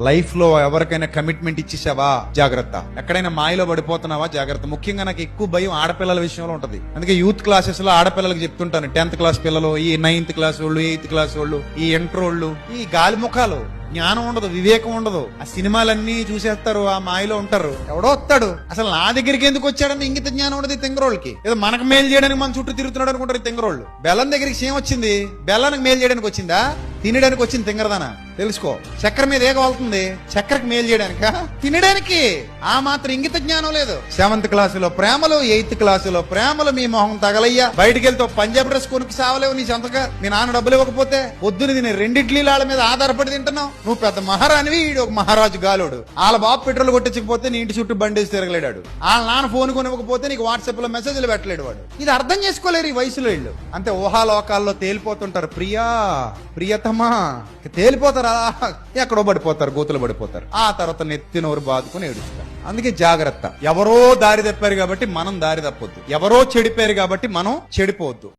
లైఫ్లో ఎవరికైనా కమిట్మెంట్ ఇచ్చేసావా? జాగ్రత్త. ఎక్కడైనా మాయలో పడిపోతున్నావా? జాగ్రత్త. ముఖ్యంగా నాకు ఎక్కువ భయం ఆడపిల్లల విషయంలో ఉంటది. అందుకే యూత్ క్లాసెస్లో ఆడపిల్లలకు చెప్తుంటాను. టెన్త్ క్లాస్ పిల్లలు ఈ నైన్త్ క్లాస్ వాళ్ళు ఎయిత్ క్లాస్ వాళ్ళు ఈ ఇంటర్ వాళ్ళు ఈ గాలి ముఖాలు. జ్ఞానం ఉండదు వివేకం ఉండదు. ఆ సినిమాలన్నీ చూసేస్తారు ఆ మాయలో ఉంటారు. ఎవడో వస్తాడు. అసలు నా దగ్గరికి ఎందుకు వచ్చాడని ఇంగిత జ్ఞానం ఉండదు ఈ తెంగరోళ్ళకి. ఏదో మనకు మేలు చేయడానికి మన చుట్టూ తిరుగుతున్నాడు అనుకుంటారు ఈ తెంగరోళ్ళు. బెల్లం దగ్గరికి సేమ్ వచ్చింది? బెల్లానికి మేలు చేయడానికి వచ్చిందా? తినడానికి వచ్చింది తింగరదానా? తెలుసుకో. చక్కెర మీద ఏగవలుతుంది చక్కెరకి మేలు చేయడానిక? తినడానికి. ఆ మాత్రం ఇంగిత జ్ఞానం లేదు. సెవెంత్ క్లాసులో ప్రేమలు ఎయిత్ క్లాసులో ప్రేమలు మీ మొహం తగలయ్యా. బయటికి వెళ్తే పంజాబ్ డ్రెస్ కొనుక్కు సావలేవు నీ సొంతగా మీ నాన్న డబ్బులు ఇవ్వకపోతే పొద్దున తినే రెండిట్లీల మీద ఆధారపడి తింటున్నావు. నువ్వు పెద్ద మహారాణివి ఈడు ఒక మహారాజు గాలోడు. వాళ్ళ బాబు పెట్రోల్ కొట్టించకపోతే నీ ఇంటి చుట్టూ బండేసి తిరగలేడాడు. వాళ్ళ నాన్న ఫోన్ కొనివ్వకపోతే నీకు వాట్సాప్లో మెసేజ్లు పెట్టలేడు వాడు. ఇది అర్థం చేసుకోలేరు ఈ వయసులో వీళ్ళు. అంతే ఊహాలోకాల్లో తేలిపోతుంటారు. ప్రియా ప్రియతమా. తేలిపోతారు తేలిపోతారా ఎక్కడో పడిపోతారు గోతులు పడిపోతారు. ఆ తర్వాత నెత్తినోరు బాదుకుని ఏడుస్తారు. అందుకే జాగ్రత్త. ఎవరో దారి తప్పారు కాబట్టి మనం దారి తప్పొద్దు. ఎవరో చెడిపోయారు కాబట్టి మనం చెడిపోవద్దు.